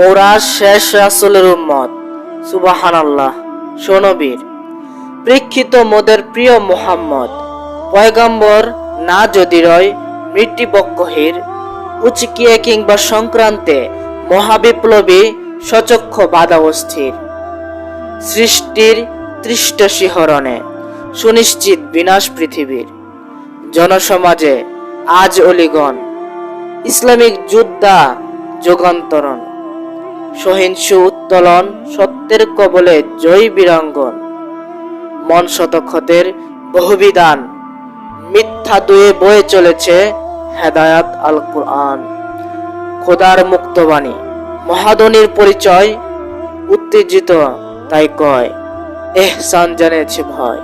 মোরা শেষ রাসুলের উম্মত। সুবাহান আল্লাহ সোনবীর প্রেক্ষিত মোদের প্রিয় মোহাম্মদ, পয়গম্বর না যদি রয় মৃত্যুপক্ষহীর উচিকিয়ে কিংবা সংক্রান্তে মহাবিপ্লবী সচক্ষ বাধা অস্থির। সৃষ্টির তৃষ্ট শিহরণে সুনিশ্চিত বিনাশ পৃথিবীর। জনসমাজে আজ অলিগণ, ইসলামিক যোদ্ধা যুগান্তরণ। সহিংসু উত্তোলন সত্যের কবলে জয় বীরাঙ্গন। মন শতক্ষতের বহুবিধান, মিথ্যা দুয়ে বয়ে চলেছে হেদায়াত আল কোরআন খোদার মুক্তবাণী মহাদনির পরিচয়, উত্তেজিত তাই কয়, এহসান জানেছে ভয়।